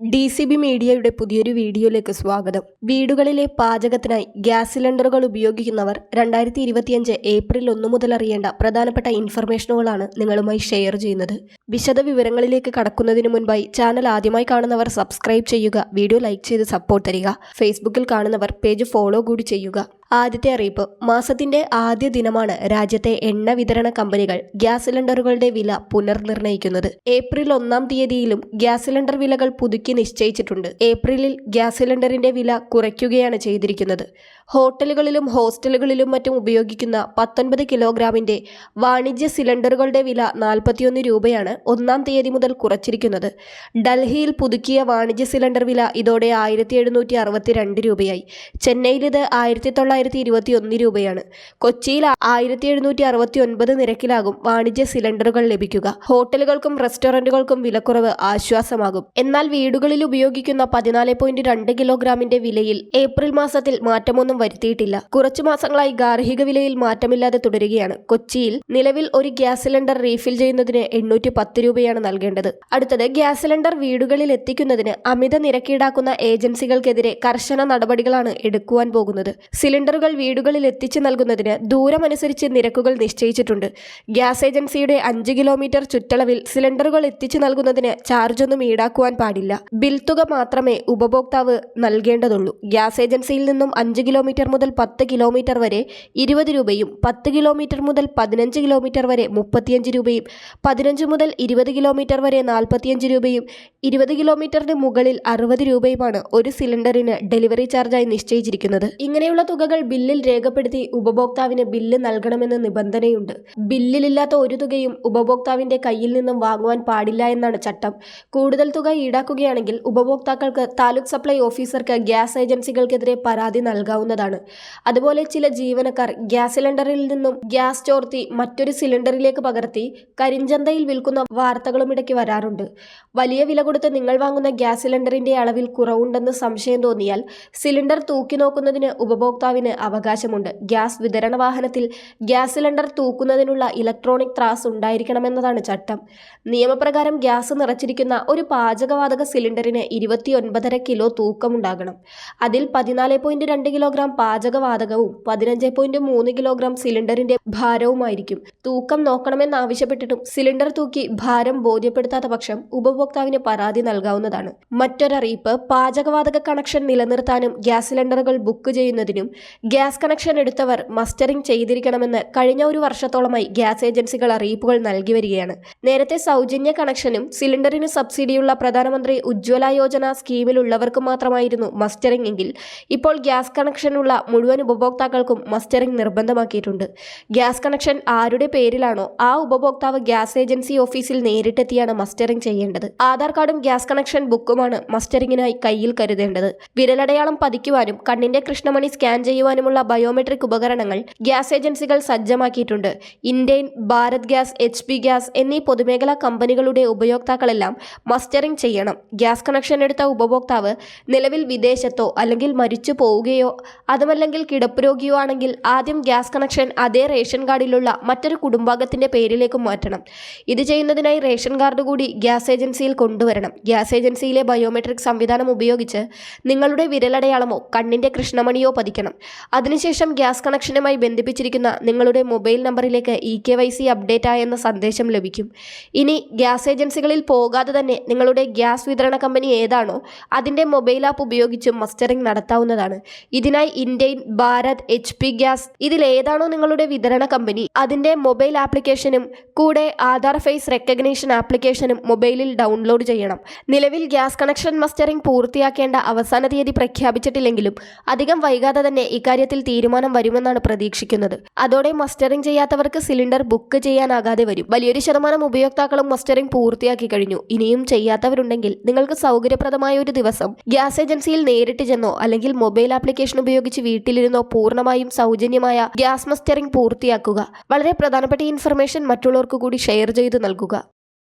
D C B മീഡിയയുടെ പുതിയൊരു വീഡിയോയിലേക്ക് സ്വാഗതം. വീടുകളിലെ പാചകത്തിനായി ഗ്യാസ് സിലിണ്ടറുകൾ ഉപയോഗിക്കുന്നവർ രണ്ടായിരത്തി ഇരുപത്തിയഞ്ച് ഏപ്രിൽ ഒന്ന് മുതൽ അറിയേണ്ട പ്രധാനപ്പെട്ട ഇൻഫർമേഷനുകളാണ് നിങ്ങളുമായി ഷെയർ ചെയ്യുന്നത്. വിശദ വിവരങ്ങളിലേക്ക് കടക്കുന്നതിന് മുൻപായി ചാനൽ ആദ്യമായി കാണുന്നവർ സബ്സ്ക്രൈബ് ചെയ്യുക വീഡിയോ ലൈക്ക് ചെയ്ത് സപ്പോർട്ട് തരിക. ഫേസ്ബുക്കിൽ കാണുന്നവർ പേജ് ഫോളോ കൂടി ചെയ്യുക. ആദ്യത്തെ അറിയിപ്പ്. മാസത്തിന്റെ ആദ്യ ദിനമാണ് രാജ്യത്തെ എണ്ണ വിതരണ കമ്പനികൾ ഗ്യാസ് സിലിണ്ടറുകളുടെ വില പുനർനിർണയിക്കുന്നത് ഏപ്രിൽ ഒന്നാം തീയതിയിലും ഗ്യാസ് സിലിണ്ടർ വിലകൾ പുതുക്കി നിശ്ചയിച്ചിട്ടുണ്ട്. ഏപ്രിലിൽ ഗ്യാസ് സിലിണ്ടറിന്റെ വില കുറയ്ക്കുകയാണ് ചെയ്തിരിക്കുന്നത്. ഹോട്ടലുകളിലും ഹോസ്റ്റലുകളിലും മറ്റും ഉപയോഗിക്കുന്ന പത്തൊൻപത് കിലോഗ്രാമിന്റെ വാണിജ്യ സിലിണ്ടറുകളുടെ വില നാൽപ്പത്തിയൊന്ന് രൂപയാണ് ഒന്നാം തീയതി മുതൽ കുറച്ചിരിക്കുന്നത്. ഡൽഹിയിൽ പുതുക്കിയ വാണിജ്യ സിലിണ്ടർ വില ഇതോടെ ആയിരത്തി എഴുന്നൂറ്റി അറുപത്തിരണ്ട് രൂപയായി. ചെന്നൈയിൽ ഇത് ആയിരത്തി തൊള്ളായിരത്തി ഇരുപത്തി ഒന്ന് രൂപയാണ്. കൊച്ചിയിൽ ആയിരത്തി എഴുന്നൂറ്റി അറുപത്തി ഒൻപത് നിരക്കിലാകും വാണിജ്യ സിലിണ്ടറുകൾ ലഭിക്കുക. ഹോട്ടലുകൾക്കും റെസ്റ്റോറന്റുകൾക്കും വിലക്കുറവ് ആശ്വാസമാകും. എന്നാൽ വീടുകളിൽ ഉപയോഗിക്കുന്ന പതിനാല് പോയിന്റ് രണ്ട് കിലോഗ്രാമിന്റെ വിലയിൽ ഏപ്രിൽ മാസത്തിൽ മാറ്റമൊന്നും വരുത്തിയിട്ടില്ല. കുറച്ചു മാസങ്ങളായി ഗാർഹിക വിലയിൽ മാറ്റമില്ലാതെ തുടരുകയാണ്. കൊച്ചിയിൽ നിലവിൽ ഒരു ഗ്യാസ് സിലിണ്ടർ റീഫിൽ ചെയ്യുന്നതിന് എണ്ണൂറ്റി പത്ത് രൂപയാണ് നൽകേണ്ടത്. അടുത്തത് ഗ്യാസ് സിലിണ്ടർ വീടുകളിൽ എത്തിക്കുന്നതിന് അമിത നിരക്കീടാക്കുന്ന ഏജൻസികൾക്കെതിരെ കർശന നടപടികളാണ് എടുക്കുവാൻ പോകുന്നത്. സിലിണ്ടറുകൾ വീടുകളിൽ എത്തിച്ചു നൽകുന്നതിന് ദൂരമനുസരിച്ച് നിരക്കുകൾ നിശ്ചയിച്ചിട്ടുണ്ട്. ഗ്യാസ് ഏജൻസിയുടെ അഞ്ച് കിലോമീറ്റർ ചുറ്റളവിൽ സിലിണ്ടറുകൾ എത്തിച്ചു നൽകുന്നതിന് ചാർജൊന്നും ഈടാക്കുവാൻ പാടില്ല. ബിൽ തുക മാത്രമേ ഉപഭോക്താവ് നൽകേണ്ടതുള്ളൂ. ഗ്യാസ് ഏജൻസിയിൽ നിന്നും അഞ്ച് കിലോമീറ്റർ മുതൽ പത്ത് കിലോമീറ്റർ വരെ ഇരുപത് രൂപയും പത്ത് കിലോമീറ്റർ മുതൽ പതിനഞ്ച് കിലോമീറ്റർ വരെ മുപ്പത്തിയഞ്ച് രൂപയും പതിനഞ്ച് മുതൽ ഇരുപത് കിലോമീറ്റർ വരെ നാൽപ്പത്തിയഞ്ച് രൂപയും ഇരുപത് കിലോമീറ്ററിന് മുകളിൽ അറുപത് രൂപയുമാണ് ഒരു സിലിണ്ടറിന് ഡെലിവറി ചാർജായി നിശ്ചയിച്ചിരിക്കുന്നത്. ഇങ്ങനെയുള്ള തുകകൾ ബില്ലിൽ രേഖപ്പെടുത്തി ഉപഭോക്താവിന് ബില്ല് നൽകണമെന്ന് നിബന്ധനയുണ്ട്. ബില്ലിലില്ലാത്ത ഒരു തുകയും ഉപഭോക്താവിന്റെ കയ്യിൽ നിന്നും വാങ്ങുവാൻ പാടില്ല എന്നാണ് ചട്ടം. കൂടുതൽ തുക ഈടാക്കുകയാണെങ്കിൽ ഉപഭോക്താക്കൾക്ക് താലൂക്ക് സപ്ലൈ ഓഫീസർക്ക് ഗ്യാസ് ഏജൻസികൾക്കെതിരെ പരാതി നൽകാവുന്നതാണ്. അതുപോലെ ചില ജീവനക്കാർ ഗ്യാസ് സിലിണ്ടറിൽ നിന്നും ഗ്യാസ് ചോർത്തി മറ്റൊരു സിലിണ്ടറിലേക്ക് പകർത്തി കരിഞ്ചന്തയിൽ വിൽക്കുന്ന വാർത്തകളും ഇടയ്ക്ക് വരാറുണ്ട്. വലിയ വില കൊടുത്ത് നിങ്ങൾ വാങ്ങുന്ന ഗ്യാസ് സിലിണ്ടറിന്റെ അളവിൽ കുറവുണ്ടെന്ന് സംശയം തോന്നിയാൽ സിലിണ്ടർ തൂക്കി നോക്കുന്നതിന് ഉപഭോക്താവിന് അവകാശമുണ്ട്. ഗ്യാസ് വിതരണ വാഹനത്തിൽ ഗ്യാസ് സിലിണ്ടർ തൂക്കുന്നതിനുള്ള ഇലക്ട്രോണിക് ത്രാസ് ഉണ്ടായിരിക്കണമെന്നതാണ് ചട്ടം. നിയമപ്രകാരം ഗ്യാസ് നിറച്ചിരിക്കുന്ന ഒരു പാചകവാതക സിലിണ്ടറിന് ഇരുപത്തിയൊൻപതര കിലോ തൂക്കമുണ്ടാകണം. അതിൽ പതിനാല് പോയിന്റ് രണ്ട് കിലോഗ്രാം പാചകവാതകവും പതിനഞ്ച് പോയിന്റ് മൂന്ന് കിലോഗ്രാം സിലിണ്ടറിന്റെ ഭാരവുമായിരിക്കും. തൂക്കം നോക്കണമെന്നാവശ്യപ്പെട്ടിട്ടും സിലിണ്ടർ തൂക്കി ഭാരം ബോധ്യപ്പെടുത്താത്ത പക്ഷം ഉപഭോക്താവിന് പരാതി നൽകാവുന്നതാണ്. മറ്റൊരറിയിപ്പ് പാചകവാതക കണക്ഷൻ നിലനിർത്താനും ഗ്യാസ് സിലിണ്ടറുകൾ ബുക്ക് ചെയ്യുന്നതിനും ഗ്യാസ് കണക്ഷൻ എടുത്തവർ മസ്റ്ററിംഗ് ചെയ്തിരിക്കണമെന്ന് കഴിഞ്ഞ ഒരു വർഷത്തോളമായി ഗ്യാസ് ഏജൻസികൾ അറിയിപ്പുകൾ നൽകി വരികയാണ്. നേരത്തെ സൗജന്യ കണക്ഷനും സിലിണ്ടറിന് സബ്സിഡിയുള്ള പ്രധാനമന്ത്രി ഉജ്ജ്വല യോജന സ്കീമിലുള്ളവർക്ക് മാത്രമായിരുന്നു മസ്റ്ററിംഗ് എങ്കിൽ ഇപ്പോൾ ഗ്യാസ് കണക്ഷനുള്ള മുഴുവൻ ഉപഭോക്താക്കൾക്കും മസ്റ്ററിംഗ് നിർബന്ധമാക്കിയിട്ടുണ്ട്. ഗ്യാസ് കണക്ഷൻ ആരുടെ പേരിലാണോ ആ ഉപഭോക്താവ് ഗ്യാസ് ഏജൻസി ഓഫീസിൽ നേരിട്ടെത്തിയാണ് മസ്റ്ററിംഗ് ചെയ്യേണ്ടത്. ആധാർ കാർഡും ഗ്യാസ് കണക്ഷൻ ബുക്കുമാണ് മസ്റ്ററിംഗിനായി കയ്യിൽ കരുതേണ്ടത്. വിരലടയാളം പതിക്കുവാനും കണ്ണിന്റെ കൃഷ്ണമണി സ്കാൻ ചെയ്യുവാനുമുള്ള ബയോമെട്രിക് ഉപകരണങ്ങൾ ഗ്യാസ് ഏജൻസികൾ സജ്ജമാക്കിയിട്ടുണ്ട്. Indian Bharat gas H P gas എന്നീ പൊതുമേഖലാ കമ്പനികളുടെ ഉപയോക്താക്കളെല്ലാം മസ്റ്ററിംഗ് ചെയ്യണം. ഗ്യാസ് കണക്ഷൻ എടുത്ത ഉപഭോക്താവ് നിലവിൽ വിദേശത്തോ അല്ലെങ്കിൽ മരിച്ചു പോവുകയോ അതുമല്ലെങ്കിൽ കിടപ്പ് രോഗിയോ ആണെങ്കിൽ ആദ്യം ഗ്യാസ് കണക്ഷൻ അതേ റേഷൻ കാർഡിലുള്ള മറ്റൊരു കുടുംബാംഗത്തിന്റെ പേരിലേക്ക് മാറ്റണം. ഇത് ചെയ്യുന്നതിനായി റേഷൻ കാർഡ് കൂടി ഗ്യാസ് ഏജൻസിയിൽ കൊണ്ടുവരണം. ഗ്യാസ് ഏജൻസിയിലെ ബയോമെട്രിക് സംവിധാനം ഉപയോഗിച്ച് നിങ്ങളുടെ വിരലടയാളമോ കണ്ണിന്റെ കൃഷ്ണമണിയോ പതിക്കണം. അതിനുശേഷം ഗ്യാസ് കണക്ഷനുമായി ബന്ധിപ്പിച്ചിരിക്കുന്ന നിങ്ങളുടെ മൊബൈൽ നമ്പറിലേക്ക് E K Y C update ആയെന്ന സന്ദേശം ലഭിക്കും. ഇനി ഗ്യാസ് ഏജൻസികളിൽ പോകാതെ തന്നെ നിങ്ങളുടെ ഗ്യാസ് വിതരണ കമ്പനി ഏതാണോ അതിന്റെ മൊബൈൽ ആപ്പ് ഉപയോഗിച്ച് മസ്റ്ററിംഗ് നടത്താവുന്നതാണ്. ഇതിനായി Indian Bharat H P gas ഇതിലേതാണോ നിങ്ങളുടെ വിതരണ കമ്പനി അതിന്റെ മൊബൈൽ ആപ്ലിക്കേഷനും കൂടെ ആധാർ ഫേസ് റെക്കഗ്നേഷൻ ആപ്ലിക്കേഷനും മൊബൈലിൽ ഡൗൺലോഡ് ചെയ്യണം. നിലവിൽ ഗ്യാസ് കണക്ഷൻ മസ്റ്ററിംഗ് പൂർത്തിയാക്കേണ്ട അവസാന തീയതി പ്രഖ്യാപിച്ചിട്ടില്ലെങ്കിലും അധികം വൈകാതെ തന്നെ ഇക്കാര്യത്തിൽ തീരുമാനം വരുമെന്നാണ് പ്രതീക്ഷിക്കുന്നത്. അതോടെ മസ്റ്ററിംഗ് ചെയ്യാത്തവർക്ക് സിലിണ്ടർ ബുക്ക് ചെയ്യാനാകാതെ വരും. വലിയൊരു ശതമാനം ഉപയോക്താക്കളും മസ്റ്ററിംഗ് പൂർത്തിയാക്കി കഴിഞ്ഞു. ഇനിയും ചെയ്യാത്തവരുണ്ടെങ്കിൽ നിങ്ങൾക്ക് സൗകര്യപ്രദമായ ഒരു ദിവസം ഗ്യാസ് ഏജൻസിയിൽ നേരിട്ട് ചെന്നോ അല്ലെങ്കിൽ മൊബൈൽ ആപ്ലിക്കേഷൻ ഉപയോഗിച്ച് വീട്ടിലിരുന്നോ പൂർണമായും സൗജന്യമായ ഗ്യാസ് മസ്റ്ററിംഗ് പൂർത്തിയാക്കുക. വളരെ പ്രധാനപ്പെട്ട ഇൻഫർമേഷൻ മറ്റുള്ളവർക്ക് കൂടി ഷെയർ ചെയ്ത് നൽകുക.